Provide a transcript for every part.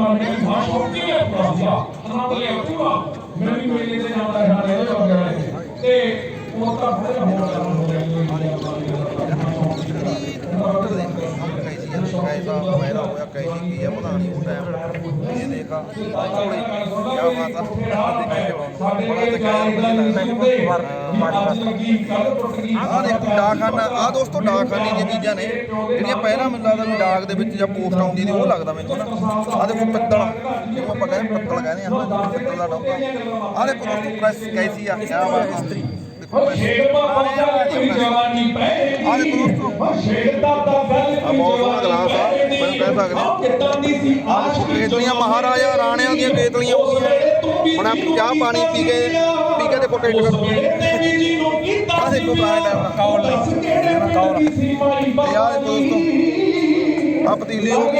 ਮੰਨ ਕੇ ਸਾਹ ਸ਼ੌਕੀ ਹੈ ਪੂਰਾ ਸੀਗਾ ਆਨੰਦ ਲਿਆ ਪੂਰਾ ਮੈਂ ਵੀ ਮੇਲੇ ਤੇ ਜਾਂਦਾ ਹਾਂ ਇਹ ਵਗੈਰਾ ਤੇ ਉਹ ਤਾਂ ਬੜੇ ਹੋਰ ਕੰਮ ਹੋ ਰਹੇ ਕੈਸਾ ਹੋਇਆ ਹੋਇਆ ਕੈਸੀ ਕੀ ਹੈ ਪਤਾ ਨਹੀਂ ਉਹ ਟਾਈਮ ਇਹ ਦੇਖਾ ਚੌੜੀ ਕਿਆ ਬਾਤ ਆ। ਸਾਡੇ ਇਹ ਗੱਲ ਦਾ ਨਹੀਂ ਸੁਣਦੇ ਅੱਜ ਲੱਗੀ ਕੱਲ ਟੁੱਟ ਗਈ ਆਹ ਦੇਖੋ ਡਾਕਖਾਨਾ ਆਹ ਦੋਸਤੋ ਡਾਕਖਾਨੇ ਦੀਆਂ ਚੀਜ਼ਾਂ ਨੇ। ਜਿਹੜੀਆਂ ਪਹਿਲਾਂ ਮੈਨੂੰ ਲੱਗਦਾ ਵੀ ਡਾਕ ਦੇ ਵਿੱਚ ਜਾਂ ਪੋਸਟ ਆਉਂਦੀ ਸੀ ਉਹ ਲੱਗਦਾ ਮੈਨੂੰ ਨਾ। ਆਹ ਦੇਖੋ ਪਿੱਤਲ ਜਿਹਨੂੰ ਆਪਾਂ ਕਹਿੰਦੇ ਪਿੱਤਲ ਕਹਿੰਦੇ ਆ ਪਿੱਤਲ ਦਾ ਡੱਬਾ ਆਹ ਦੇਖੋ ਦੋਸਤੋ ਪ੍ਰੈਸ ਕੈਸੀ ਆ? ਕਿਆ ਬਾਤ ਆ। ਦੇਖੋ press। ਛੇੜ ਮਾ ਬਾਜਾ ਕੋਈ ਜਵਾਨੀ ਪੈ ਆਹ ਦੇਖੋ ਦੋਸਤੋ ਛੇੜ ਦਾ ਤਾਂ ਗੱਲ ਆ ਬਹੁਤ ਸੋਹਣਾ ਗਲਾਸ ਆ ਆ ਦੇਖੋ ਕੇਤਲੀਆਂ ਮਹਾਰਾਜਾ ਰਾਣਿਆਂ ਦੀਆਂ ਕੇਤਲੀਆਂ ਹੁਣ ਆਪ ਚਾਹ ਪਾਣੀ ਪੀ ਕੇ ਪੀ ਕੇ ਦੇਖੋ ਜੀ ਨੂੰ ਕੀਤਾ ਆਹ ਦੇਖੋ ਟਾਈਮ ਦਾ। ਕੌਲ ਕੌਲ ਦੇਖੋ ਦੋਸਤੋ ਆ ਪਤੀਲੀ ਹੋ ਗਈ।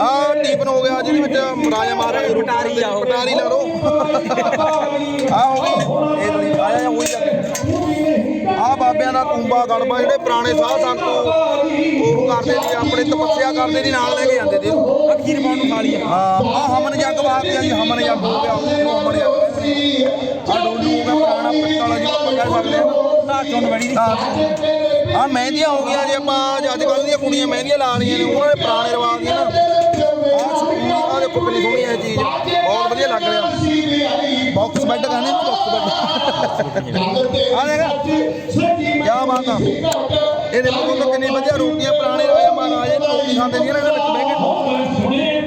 ਆ ਟੀਪਨ ਹੋ ਗਿਆ ਜਿਹਦੇ ਵਿੱਚ ਰਾਜਾ ਮਹਾਰਾਜਾ ਪਟਾਰੀ ਆ ਪਟਾਰੀ ਲਾ ਲਓ। ਆ ਹੋ ਗਈ। ਇਹ ਤੁਸੀਂ ਆਇਆ ਹੋਈ ਜਾਂਦੇ ਆ। ਬਾਬਿਆਂ ਦਾ ਕੁੰਬਾ ਗੜਬਾ ਜਿਹੜੇ ਪੁਰਾਣੇ ਸਾਧ ਸੰਤ ਉਹ ਕਰਦੇ ਸੀ ਆਪਣੇ ਤਪੱਸਿਆ ਕਰਦੇ ਸੀ ਨਾਲ ਲੈ ਕੇ ਜਾਂਦੇ ਸੀ। ਅਖੀਰ ਪਾਉਣ ਨੂੰ ਖਾਲੀ ਹਾਂ ਆ ਹਮਨ ਜੱਗ ਵਾਸਤੇ ਆ ਜੀ ਹਮਨ ਜੱਗ ਹੋ ਗਿਆ ਉਹਨੂੰ ਹਮਨ ਜੱਗ ਆ ਡੋਲੂ ਹੋ ਗਿਆ ਪੁਰਾਣਾ ਪਿੱਤਲ ਜਿਹਨੂੰ ਆਪਾਂ ਕਹਿ ਸਕਦੇ ਆ ਨਾ ਬਣੀ ਦੀ ਆ ਮਹਿੰਦੀਆਂ ਹੋ ਗਈਆਂ ਜੇ ਆਪਾਂ ਅੱਜ ਕੱਲ੍ਹ ਦੀਆਂ ਕੁੜੀਆਂ ਮਹਿੰਦੀਆਂ ਲਾ ਰਹੀਆਂ ਨੇ ਉਹਨਾਂ ਦੇ ਪੁਰਾਣੇ ਰਿਵਾਜ ਦੀਆਂ ਨਾ। ਆਹ ਸਕੂਲ ਆ ਦੇਖੋ ਕਿੰਨੀ ਸੋਹਣੀ ਹੈ ਚੀਜ਼। ਬਹੁਤ ਵਧੀਆ ਲੱਗ ਰਿਹਾ। ਬਾਕਸ ਬੈੱਡ ਕਹਿੰਦੇ ਬਾਕਸ ਬੈੱਡ ਆ ਦੇਖ। ਕੀ ਬਾਤ ਆ। ਇਹ ਦੇਖੋ ਦੋਸਤੋ ਕਿੰਨੀ ਵਧੀਆ ਰੋਟੀਆਂ ਪੁਰਾਣੇ ਰਾਜਾ ਮਹਾਰਾਜੇ ਰੋਟੀ ਖਾਂਦੇ ਸੀ ਨਾ ਇਹਦੇ ਵਿੱਚ ਬਹਿ ਕੇ।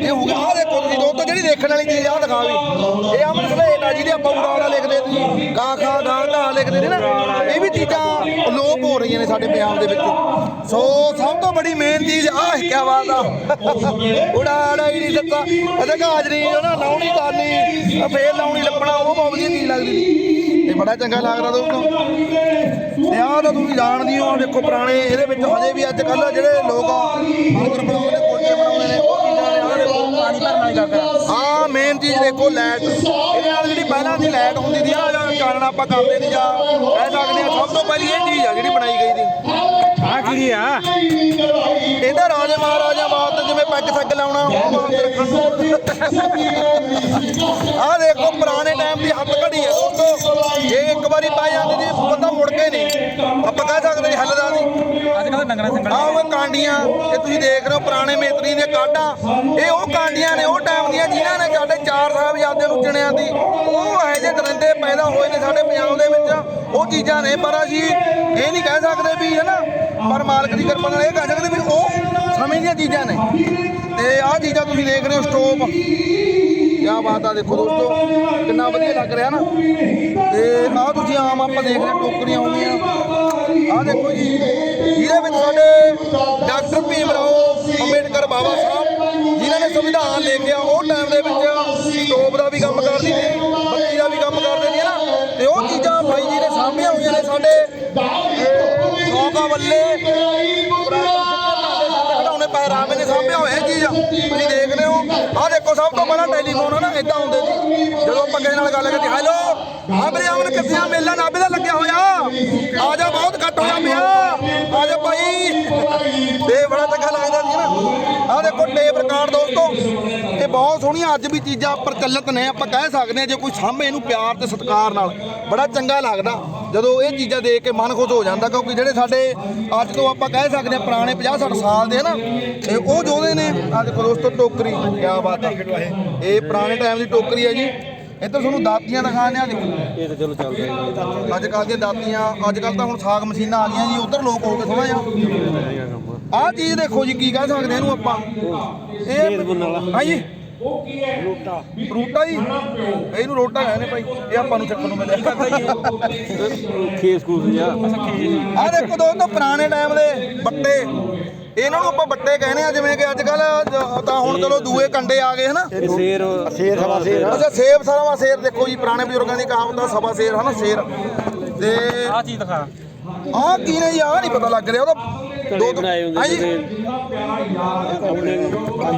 ਇਹ ਹੋ ਗਿਆ। ਆ ਦੇਖੋ ਤੁਸੀਂ ਦੋਸਤੋ ਜਿਹੜੀ ਦੇਖਣ ਵਾਲੀ ਚੀਜ਼ ਆ ਦਿਖਾ ਵੀ ਇਹ ਅਮਰ ਸਲੇਟ ਜਿਹਦੇ ਆਪਾਂ ਉਡਾੜਾ ਲਿਖਦੇ ਸੀ। ਗਾ ਖਾ ਦਾ ਧਾ ਲਿਖਦੇ ਨੇ ਨਾ। ਇਹ ਵੀ ਲੋਪ ਹੋ ਰਹੀਆਂ ਨੇ ਸਾਡੇ ਪੰਜਾਬ ਦੇ ਵਿੱਚ। ਸੋ ਸਭ ਤੋਂ ਬੜੀ ਮੇਨ ਚੀਜ਼ ਆਹ ਕੀ ਬਾਤ ਆ। ਉਡਾੜਾ ਹੀ ਨਹੀਂ ਦਿੱਤਾ। ਇਹਦੇ ਗਾਜਰੀ ਨਾ ਲਾਉਣੀ ਕਰਨੀ ਫੇਰ ਲਾਉਣੀ ਲੱਪਣਾ ਉਹ ਬਹੁਤ ਵਧੀਆ ਚੀਜ਼ ਲੱਗਦੀ। ਸੀ ਬੜਾ ਚੰਗਾ ਲੱਗਦਾ ਦੋਸਤੋ। ਤੇ ਆਹ ਤਾਂ ਤੁਸੀਂ ਜਾਣਦੇ ਹੋ, ਦੇਖੋ ਪੁਰਾਣੇ ਇਹਦੇ ਵਿੱਚ ਹਜੇ ਵੀ ਅੱਜ ਕੱਲ੍ਹ ਜਿਹੜੇ ਲੋਕ ਬਰਗਰ ਬਣਾਉਂਦੇ ਨੇ ਕੁਲਚੇ ਬਣਾਉਂਦੇ ਨੇ, ਉਹ ਚੀਜ਼ਾਂ ਨੇ, ਆਹ ਦੇਖੋ, ਪਾਣੀ ਭਰਨਾ ਹੀ ਗਾਗਰ ਆ ਮੇਨ ਚੀਜ਼ ਦੇਖੋ ਲਾਈਟ ਇਹਦੇ ਨਾਲ ਜਿਹੜੀ ਪਹਿਲਾਂ ਦੀ ਲਾਈਟ ਹੁੰਦੀ ਸੀ ਆ ਜਾਂ ਚਾਨਣਾ ਆਪਾਂ ਕਰਦੇ ਸੀ ਜਾਂ ਕਹਿ ਸਕਦੇ ਆ ਸਭ ਤੋਂ ਪਹਿਲੀ ਇਹ ਚੀਜ਼ ਆ ਜਿਹੜੀ ਬਣਾਈ ਗਈ ਸੀ। ਆ ਕੀ ਆ? ਇਹਦਾ ਰਾਜੇ ਮਹਾਰਾਜਾ ਬਾਤ ਜਿਵੇਂ ਪੈਗ ਸੱਗ ਲਾਉਣਾ ਉਹ ਬਾਤ ਰੱਖਣ ਆ ਦੇਖੋ ਪੁਰਾਣੇ ਟਾਈਮ ਦੀ ਹੱਥ ਘੜੀ ਹੈ ਦੋਸਤੋ। ਜੇ ਇੱਕ ਵਾਰੀ ਪੈ ਜਾਂਦੀ ਸੀ ਬੰਦਾ ਮੁੜ ਕੇ ਨਹੀਂ। ਆਪਾਂ ਕਹਿ ਸਕਦੇ ਨਹੀਂ ਹੱਲਦਾ ਨਹੀਂ। ਅੱਜ ਸੰਗਲ ਆਹ ਉਹ ਕਾਂਡੀਆਂ ਇਹ ਤੁਸੀਂ ਦੇਖ ਰਹੇ ਹੋ ਪੁਰਾਣੇ ਮੇਤਰੀ ਦੀਆਂ ਕਾਢਾਂ ਇਹ ਉਹ ਕਾਂਡੀਆਂ ਨੇ ਉਹ ਟਾਈਮ ਨੇ ਸਾਡੇ ਚਾਰ ਸਾਹਿਬਜ਼ਾਦਿਆਂ ਨੂੰ ਚਿਣਿਆ ਸੀ ਉਹ ਇਹੋ ਜਿਹੇ ਦਰਿੰਦੇ ਪੈਦਾ ਹੋਏ ਨੇ ਸਾਡੇ ਪੰਜਾਬ ਦੇ ਵਿੱਚ। ਉਹ ਚੀਜ਼ਾਂ ਨੇ, ਪਰ ਅਸੀਂ ਇਹ ਨਹੀਂ ਕਹਿ ਸਕਦੇ ਵੀ ਹੈ ਨਾ, ਪਰ ਮਾਲਕ ਦੀ ਕਿਰਪਾ ਨਾਲ ਇਹ ਕਹਿ ਸਕਦੇ ਵੀ ਉਹ ਸਮੇਂ ਦੀਆਂ ਚੀਜ਼ਾਂ ਨੇ। ਤੇ ਆਹ ਚੀਜ਼ਾਂ ਤੁਸੀਂ ਦੇਖ ਰਹੇ ਹੋ, ਸਟੋਵ। ਕਿਆ ਬਾਤ ਆ, ਦੇਖੋ ਦੋਸਤੋ, ਕਿੰਨਾ ਵਧੀਆ ਲੱਗ ਰਿਹਾ ਨਾ। ਤੇ ਆਹ ਤੁਸੀਂ ਆਮ ਆਪਾਂ ਦੇਖ ਰਹੇ ਟੋਕਰੀਆਂ ਆਉਂਦੀਆਂ ਆਹ ਦੇਖੋ ਜੀ, ਜਿਹਦੇ ਵਿੱਚ ਸਾਡੇ ਡਾਕਟਰ ਭੀਮ ਰਾਓ ਅੰਬੇਡਕਰ ਬਾਬਾ ਸਾਹਿਬ, ਜਿਨ੍ਹਾਂ ਨੇ ਸੰਵਿਧਾਨ ਲੈ ਕੇ ਆ, ਉਹ ਟਾਈਮ ਸੌਕਾ ਵੱਲੇ ਹਟਾਉਣੇ ਪਹਿਰਾਵੇ ਨੇ ਸਾਂਭਿਆ ਹੋਇਆ ਇਹ ਚੀਜ਼ ਤੁਸੀਂ ਦੇਖਦੇ ਹੋ। ਆਹ ਦੇਖੋ, ਸਭ ਤੋਂ ਪਹਿਲਾਂ ਟੈਲੀਫੋਨ ਨਾ ਇਦਾਂ ਹੁੰਦੇ ਸੀ। ਜਦੋਂ ਆਪਾਂ ਕਿਸੇ ਨਾਲ ਗੱਲ ਕਰਦੇ ਹੈਲੋ ਆ ਮੇਰੇ ਆਵਨ ਕਿੱਥੇ ਆ? ਮੇਲਾ ਨਾਭੇ ਦਾ ਲੱਗਿਆ ਬਹੁਤ ਸੋਹਣੀਆਂ ਅੱਜ ਵੀ ਚੀਜ਼ਾਂ ਪ੍ਰਚਲਿਤ ਨੇ ਆਪਾਂ ਕਹਿ ਸਕਦੇ ਹਾਂ ਜੇ ਕੋਈ ਸਾਹਮਣੇ ਇਹਨੂੰ ਪਿਆਰ ਤੇ ਸਤਿਕਾਰ ਨਾਲ। ਬੜਾ ਚੰਗਾ ਲੱਗਦਾ ਜਦੋਂ ਇਹ ਚੀਜ਼ਾਂ ਦੇਖ ਕੇ ਮਨ ਖੁਸ਼ ਹੋ ਜਾਂਦਾ ਕਿਉਂਕਿ ਜਿਹੜੇ ਸਾਡੇ ਅੱਜ ਤੋਂ ਆਪਾਂ ਕਹਿ ਸਕਦੇ ਹਾਂ ਪੁਰਾਣੇ 50 60 ਸਾਲ ਦੇ ਨਾ ਇਹ ਉਹ ਜੋਧੇ ਨੇ ਦੇਖੋ ਦੋਸਤੋ ਟੋਕਰੀ ਕੀ ਬਾਤ ਹੈ ਇਹ ਪੁਰਾਣੇ ਟਾਈਮ ਦੀ ਟੋਕਰੀ ਹੈ ਜੀ। ਇੱਧਰ ਤੁਹਾਨੂੰ ਦਾਤੀਆਂ ਦਿਖਾਉਂਦੇ ਆ ਦੇਖੋ। ਇਹ ਤਾਂ ਚਲੋ ਚੱਲਦਾ ਅੱਜ ਕੱਲ੍ਹ ਦੀਆਂ ਦਾਤੀਆਂ ਅੱਜ ਕੱਲ੍ਹ ਤਾਂ ਹੁਣ ਸਾਗ ਮਸ਼ੀਨਾਂ ਆ ਗਈਆਂ ਜੀ ਉਧਰ ਲੋਕ ਹੋ ਗਏ ਥੋੜਾ ਜਿਹਾ। ਆਹ ਚੀਜ਼ ਦੇਖੋ ਜੀ ਕੀ ਕਹਿ ਸਕਦੇ ਇਹਨੂੰ ਆਪਾਂ। ਇਹ ਹਾਂਜੀ। ਉਹ ਕੀ ਹੈ? ਲੋਟਾ ਰੋਟਾ ਜੀ ਇਹਨੂੰ ਰੋਟਾ ਕਹਿੰਦੇ ਭਾਈ। ਇਹ ਆਪਾਂ ਨੂੰ ਚੱਕਣ ਨੂੰ ਮਿਲਿਆ। ਖੇਸ ਖੂਸ ਜਾ ਆਹ ਦੇਖੋ ਦੋਸਤੋ ਪੁਰਾਣੇ ਟਾਈਮ ਦੇ ਬੱਟੇ। ਇਹਨਾਂ ਨੂੰ ਆਪਾਂ ਬੱਟੇ ਕਹਿੰਦੇ ਆ ਜਿਵੇਂ ਕਿ ਅੱਜ ਕੱਲ ਤਾਂ ਹੁਣ ਚਲੋ ਦੂਏ ਕੰਡੇ ਆ ਗਏ ਹਨਾ? ਸ਼ੇਰ। ਸ਼ੇਰ ਸਵਾ ਸ਼ੇਰ। ਅੱਛਾ ਸੇਬ ਸਰਾਵਾ ਸ਼ੇਰ ਦੇਖੋ ਜੀ ਪੁਰਾਣੇ ਬਜ਼ੁਰਗਾਂ ਦੀ ਕਹਾਵਤ ਆ ਸਵਾ ਸ਼ੇਰ ਹਨਾ ਸ਼ੇਰ। ਤੇ ਆ ਚੀਜ਼ ਦਿਖਾ। ਆਹ ਕੀ ਨੇ ਯਾਰ ਨਹੀਂ ਪਤਾ ਲੱਗ ਰਿਹਾ ਉਹਦਾ ਧੜੇ ਬਣਾਏ ਹੁੰਦੇ। ਜਿਹੜੇ ਆਪਣੇ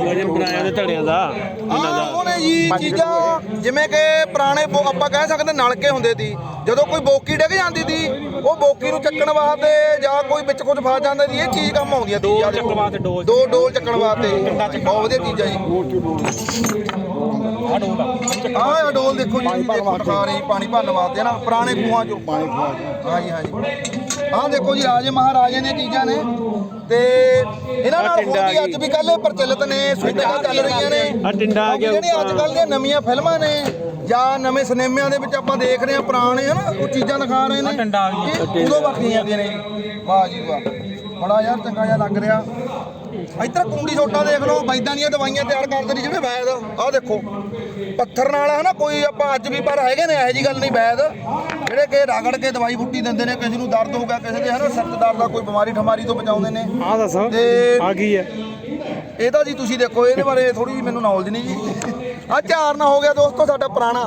ਵਜਨ ਬਣਾਏ ਹੁੰਦੇ ਧੜਿਆਂ ਦਾ ਇਹਨਾਂ ਹਾਂ ਦਾ ਉਹਨੇ ਜੀ ਚੀਜ਼ਾਂ ਜਿਵੇਂ ਕਿ ਪੁਰਾਣੇ ਬੋ- ਆਪਾਂ ਕਹਿ ਸਕਦੇ ਨਲਕੇ ਹੁੰਦੇ ਸੀ। ਜਦੋਂ ਕੋਈ ਬੋਕੀ ਡਿੱਗ ਜਾਂਦੀ ਸੀ ਉਹ ਬੋਕੀ ਨੂੰ ਚੱਕਣ ਵਾਸਤੇ ਜਾਂ ਕੋਈ ਵਿੱਚ ਕੁਝ ਫਸ ਜਾਂਦਾ ਸੀ ਇਹ ਚੀਜ਼ ਕੰਮ ਆਉਂਦੀ ਆ ਡੋਲ ਚੱਕਣ ਵਾਸਤੇ, ਡੋਲ। ਦੋ ਡੋਲ ਚੱਕਣ ਵਾਸਤੇ। ਬਹੁਤ ਵਧੀਆ ਚੀਜ਼ਾਂ ਜੀ। ਆ ਡੋਲ ਆ ਆਹ ਡੋਲ ਦੇਖੋ ਜੀ ਦੇਖੋ ਦਿਖਾ ਰਹੀ ਪਾਣੀ ਭਰਨ ਵਾਸਤੇ ਨਾ ਪੁਰਾਣੇ ਖੂਹਾਂ ਚੋਂ। ਪਾਣੀ ਖੂਹਾਂ ਹਾਂਜੀ ਹਾਂਜੀ। ਆਹ ਦੇਖੋ ਜੀ ਰਾਜੇ ਮਹਾਰਾਜੇ ਦੀਆਂ ਚੀਜ਼ਾਂ ਨੇ ਤੇ ਇਹਨਾਂ ਨਾਲ ਹੋਣੀ ਆ ਅੱਜ ਵੀ ਕੱਲ ਪ੍ਰਚਲਿਤ ਨੇ ਸ਼ੂਟਿੰਗਾਂ ਚੱਲ ਰਹੀਆਂ ਨੇ। ਆਹ ਟਿੰਡਾ ਆ ਗਿਆ ਅੱਜ। ਕੱਲ ਦੀਆਂ ਨਵੀਆਂ ਫਿਲਮਾਂ ਨੇ ਜਾਂ ਨਵੇਂ ਸਿਨੇਮਿਆਂ ਦੇ ਵਿੱਚ ਆਪਾਂ ਦੇਖ ਰਹੇ ਹਾਂ ਪੁਰਾਣੇ ਹਨਾ ਉਹ ਚੀਜ਼ਾਂ ਦਿਖਾ ਰਹੇ ਨੇ। ਟਿੰਡਾ ਆ। ਇਹ ਉਦੋਂ ਵਰਤੀਆਂ ਜਾਂਦੀਆਂ ਨੇ। ਵਾਹ ਜੀ ਵਾਹ। ਬੜਾ ਯਾਰ ਚੰਗਾ ਜਿਹਾ ਲੱਗ ਰਿਹਾ। ਇੱਧਰ ਕੁੰਡੀ ਛੋਟਾ ਦੇਖ ਲਓ ਵੈਦਾਂ ਦੀਆਂ ਦਵਾਈਆਂ ਤਿਆਰ ਕਰਦੇ ਨੇ ਜਿਹੜੇ ਵੈਦ ਆਹ ਦੇਖੋ। ਪੱਥਰ ਨਾਲ ਹਨਾ ਕੋਈ ਆਪਾਂ ਅੱਜ ਵੀ ਪਰ ਹੈਗੇ ਨੇ ਇਹੋ ਜੀ ਗੱਲ ਨਹੀਂ ਵੈਦ। ਜਿਹੜੇ ਕਿ ਰਗੜ ਕੇ ਦਵਾਈ ਬੂਟੀ ਦਿੰਦੇ ਨੇ ਕਿਸੇ ਨੂੰ ਦਰਦ ਹੋ ਗਿਆ ਕਿਸੇ ਦੇ ਹਨਾ ਸਿਰ 'ਚ ਦਰਦ ਦਾ ਕੋਈ ਬਿਮਾਰੀ ਠਮਾਰੀ ਤੋਂ ਬਚਾਉਂਦੇ ਨੇ। ਆ ਦੱਸ ਤੇ- ਆ ਗਈ ਹੈ? ਇਹਦਾ ਜੀ ਤੁਸੀਂ ਦੇਖੋ ਇਹਦੇ ਬਾਰੇ ਥੋੜੀ ਜਿਹੀ ਮੈਨੂੰ ਨੌਲੇਜ ਨਹੀਂ ਜੀ। ਆ ਝਾਰਨਾ ਹੋ ਗਿਆ ਦੋਸਤੋ ਸਾਡਾ ਪੁਰਾਣਾ।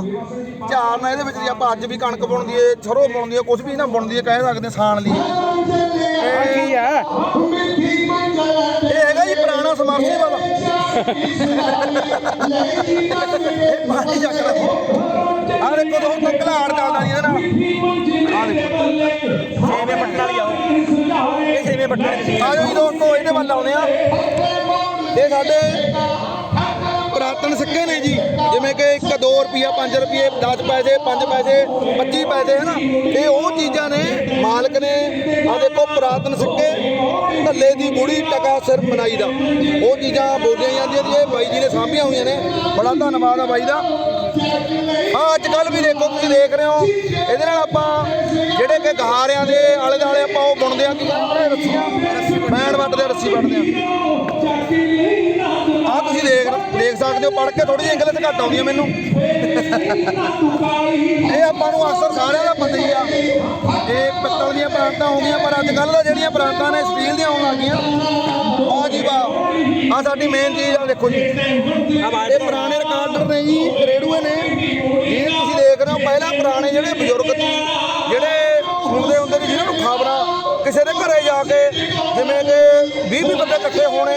ਝਾਰਨਾ ਇਹਦੇ ਵਿੱਚ ਜੀ ਆਪਾਂ ਅੱਜ ਵੀ ਕਣਕ ਬੁਣਦੀ ਏ ਸਰੋਂ ਬੁਣਦੀ ਏ ਕੁਝ ਵੀ ਨਾ ਬੁਣਦੀ ਏ ਕਹਿ ਸਕਦੇ ਸਾਣ ਲਈ। ਆ ਕੀ ਆ ਇਹ ਹੈਗਾ ਜੀ ਪੁਰਾਣਾ ਸਮਰਸੀਬਲ ਆ ਦੇਖੋ ਚੱਲਦਾ ਜੀ ਇਹਦੇ ਨਾਲ। ਆ ਦੇਖੋ ਸੇਵੇਂ ਪੱਟਣ ਵਾਲੀ ਆਓ ਇਹ ਸੇਵੇਂ ਪੱਟਣ ਵਾਲੀ ਆ ਜਾਓ ਜੀ ਦੋਸਤੋ ਇਹਦੇ ਵੱਲ ਆਉਨੇ ਆ। ਇਹ ਸਾਡੇ ਪੁਰਾਤਨ ਸਿੱਕੇ ਨੇ ਜੀ। ਜਿਵੇਂ ਕਿ 1 2 ਰੁਪਿਆ 5 ਰੁਪਏ 10 ਪੈਸੇ 5 ਪੈਸੇ 25 ਪੈਸੇ, ਹਨਾ? ਇਹ ਉਹ ਚੀਜ਼ਾਂ ਨੇ ਮਾਲਕ ਨੇ ਆ ਦੇਖੋ ਪੁਰਾਤਨ ਸਿੱਕੇ ਢੱਲੇ ਦੀ ਬੁੜੀ ਟਕਾ ਸਿਰ ਮਨਾਈ ਦਾ। ਉਹ ਚੀਜ਼ਾਂ ਬੋਲੀਆਂ ਜਾਂਦੀਆਂ ਜੀ, ਇਹ ਬਾਈ ਜੀ ਨੇ ਸਾਂਭੀਆਂ ਹੋਈਆਂ ਨੇ। ਬੜਾ ਧੰਨਵਾਦ ਆ ਬਾਈ ਦਾ। ਹਾਂ, ਅੱਜ ਕੱਲ ਵੀ ਦੇਖੋ ਤੁਸੀਂ ਦੇਖ ਰਹੇ ਹੋ, ਇਹਦੇ ਨਾਲ ਆਪਾਂ ਜਿਹੜੇ ਕਿ ਗਹਾਰਿਆਂ ਦੇ ਆਲੇ ਦੁਆਲੇ ਆਪਾਂ ਉਹ ਬੁਣਦੇ ਆ ਕੀ? ਕਹਿੰਦੇ ਨੇ ਰੱਸੀਆਂ ਬੈਣ ਵੱਟਦੇ ਰੱਸੀ ਵੱਟਦੇ ਆ। ਦੇਖ ਦੇਖ ਸਕਦੇ ਹੋ, ਪੜ੍ਹ ਕੇ ਥੋੜੀ ਜਿਹੀ ਇੰਗਲਿਸ਼ ਘੱਟ ਆਉਂਦੀ ਹੈ ਮੈਨੂੰ। ਇਹ ਆਪਾਂ ਨੂੰ ਅਕਸਰ ਸਾਰਿਆਂ ਦਾ ਪਤਾ ਹੀ ਆ ਇਹ ਪਿੱਤਲ ਦੀਆਂ ਪ੍ਰਾਂਤਾਂ ਹੋ ਗਈਆਂ ਪਰ ਅੱਜ ਕੱਲ੍ਹ ਜਿਹੜੀਆਂ ਪ੍ਰਾਂਤਾਂ ਨੇ ਸਟੀਲ ਦੀਆਂ ਆਉਣ ਲੱਗੀਆਂ ਆ ਜੀ ਵਾਹ ਆ ਸਾਡੀ ਮੇਨ ਚੀਜ਼ ਆ, ਦੇਖੋ ਜੀ। ਇਹ ਪੁਰਾਣੇ ਰਿਕਾਰਡਰ ਨੇ ਜੀ ਰੇਡੂਏ ਨੇ। ਇਹ ਤੁਸੀਂ ਦੇਖ ਰਹੇ ਹੋ, ਪਹਿਲਾਂ ਪੁਰਾਣੇ ਜਿਹੜੇ ਬਜ਼ੁਰਗ ਸੀ, ਜਿਹੜੇ ਸੁਣਦੇ ਹੁੰਦੇ ਨੇ ਜਿਹਨਾਂ ਨੂੰ ਖਬਰਾਂ, ਕਿਸੇ ਦੇ ਘਰੇ ਜਾ ਕੇ ਜਿਵੇਂ ਕਿ 20 20 ਬੰਦੇ ਇਕੱਠੇ ਹੋਣੇ